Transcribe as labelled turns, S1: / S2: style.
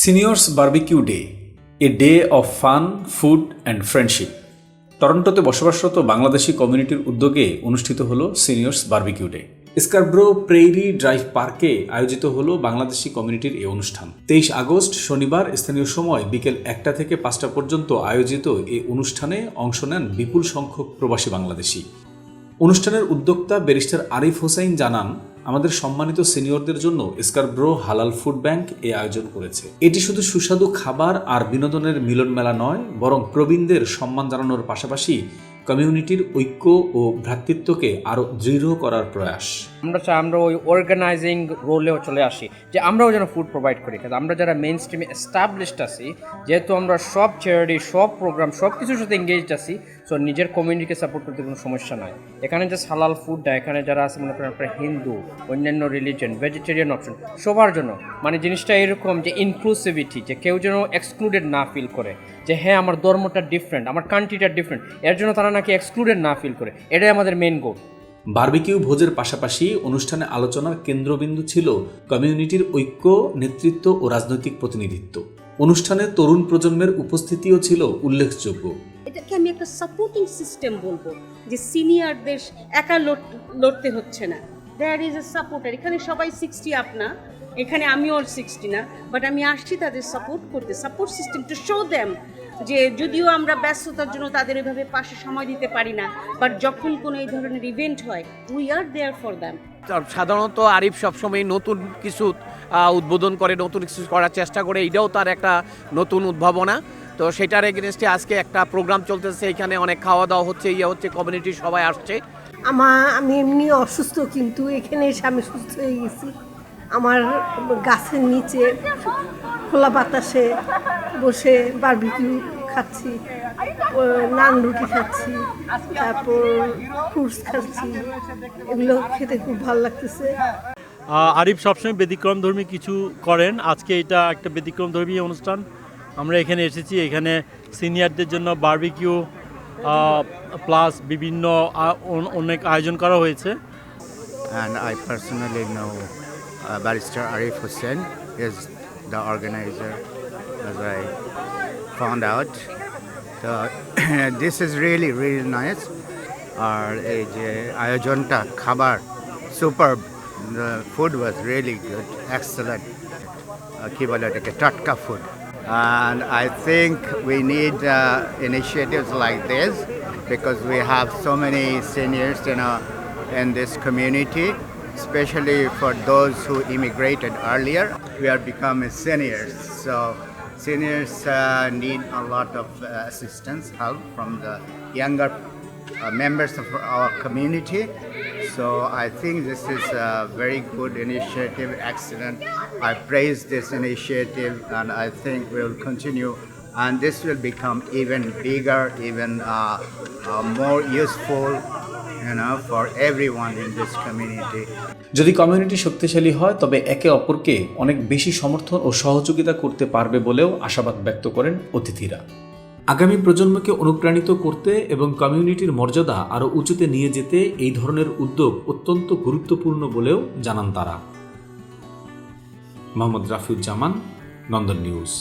S1: Seniors barbecue day a day of fun food and friendship টরন্টোতে বসবাসরত বাংলাদেশি কমিউনিটির উদ্যোগে অনুষ্ঠিত হলো seniors barbecue day Scarborough Prairie Drive পার্কে আয়োজিত হলো বাংলাদেশি কমিউনিটির এই অনুষ্ঠান। তেইশ আগস্ট, শনিবার, স্থানীয় সময় বিকেল একটা থেকে পাঁচটা পর্যন্ত আয়োজিত এই অনুষ্ঠানে অংশ নেন বিপুল সংখ্যক প্রবাসী বাংলাদেশি। অনুষ্ঠানের উদ্যোক্তা ব্যারিস্টার আরিফ হোসাইন জানান, আমাদের সম্মানিত সিনিয়রদের জন্য স্কারব্রো হালাল ফুড ব্যাংক এ আয়োজন করেছে। এটি শুধু সুস্বাদু খাবার আর বিনোদনের মিলন মেলা নয়, বরং প্রবীণদের সম্মান জানানোর পাশাপাশি কমিউনিটির ঐক্য ও ভ্রাতৃত্বকে আরও দৃঢ় করার প্রয়াস।
S2: আমরা চাই আমরা ওই অর্গানাইজিং রোলেও চলে আসি, যে আমরাও যেন ফুড প্রোভাইড করি। কারণ আমরা যারা মেন স্ট্রিমে এস্টাবলিশড আছি, যেহেতু আমরা সব চ্যারিটি সব প্রোগ্রাম সব কিছুর সাথে এঙ্গেজড আছি সো নিজের কমিউনিটিকে সাপোর্ট করতে কোনো সমস্যা নাই। এখানে যে হালাল ফুড দেয়, এখানে যারা আছে, মনে করেন আপনার হিন্দু, অন্যান্য রিলিজন ভেজিটেরিয়ান অপশন সবার জন্য। মানে জিনিসটা এরকম যে ইনক্লুসিভিটি যে কেউ যেন এক্সক্লুডেড না ফিল করে। যে হ্যাঁ আমার ধর্মটা ডিফারেন্ট আমার কান্ট্রিটা ডিফারেন্ট এর জন্য তারা নাকি এক্সক্লুডেড না ফিল করে। এটাই আমাদের মেন গোল
S1: বার্বিকিউ ভোজের পাশাপাশি অনুষ্ঠানে আলোচনার কেন্দ্রবিন্দু ছিল কমিউনিটির ঐক্য নেতৃত্ব ও রাজনৈতিক প্রতিনিধিত্ব। অনুষ্ঠানে তরুণ প্রজন্মের উপস্থিতিও ছিল উল্লেখযোগ্য।
S3: এটাকে আমি একটা সাপোর্টিং সিস্টেম বলব যে সিনিয়রদের একা লড়- লড়তে হচ্ছে না। দেয়ার ইজ এ সাপোর্টার এখানে সবাই সিক্সটি আপ না। এখানে আমিও সিক্সটি না। বাট আমি আসছি তাদের সাপোর্ট করতে। Support system to show them যে যদিও আমরা ব্যস্ততার জন্য তাদের ওইভাবে পাশে সময় দিতে পারি না বাট যখন কোনো এই ধরনের ইভেন্ট হয় we are there for them
S4: সাধারণত আরিফ সবসময় নতুন কিছু উদ্বোধন করে, নতুন কিছু করার চেষ্টা করে। এটাও তার একটা নতুন উদ্ভাবনা। তো সেটার এগেনস্টে আজকে একটা প্রোগ্রাম চলতেছে। এখানে অনেক খাওয়া দাওয়া হচ্ছে ইয়ে হচ্ছে কমিউনিটি সবাই আসছে।
S5: আমার আমি এমনি অসুস্থ, কিন্তু এখানে এসে আমি সুস্থ হয়ে গেছি। আমার গাছের নিচে খোলা বাতাসে বসে বারবিকিউ খাচ্ছি নান রুটি খাচ্ছি, তারপর ফ্রুটস খাচ্ছি। এগুলো খেতে খুব ভালো লাগতেছে।
S6: আরিফ সবসময় ব্যতিক্রমধর্মী কিছু করেন। আজকে এটা একটা ব্যতিক্রমধর্মী অনুষ্ঠান। আমরা এখানে এসেছি। এখানে সিনিয়রদের জন্য বারবিকিউ প্লাস বিভিন্ন অনেক আয়োজন করা হয়েছে।
S7: And I personally know barrister Arif Hossain is the organiser as I found out তো this is really really nice আর এই যে আয়োজনটা, খাবার super food was really good excellent কী বলে এটাকে টাটকা food and I think we need uh, initiatives like this because we have so many seniors you know in this community especially for those who immigrated earlier we are becoming seniors so seniors uh, need a lot of uh, assistance help from the younger uh, members of our community. So I think this is a very good initiative, excellent. I praise this initiative and I think we'll continue and this will become even bigger, even uh, uh, more useful.
S1: যদি community শক্তিশালী হয় তবে একে অপরকে অনেক বেশি সমর্থন ও সহযোগিতা করতে পারবে বলেও আশাবাদ ব্যক্ত করেন অতিথিরা আগামী প্রজন্মকে অনুপ্রাণিত করতে এবং কমিউনিটির মর্যাদা আরও উঁচুতে নিয়ে যেতে এই ধরনের উদ্যোগ অত্যন্ত গুরুত্বপূর্ণ বলেও জানান তারা। মোহাম্মদ রাফিউজ্জামান, নন্দন নিউজ।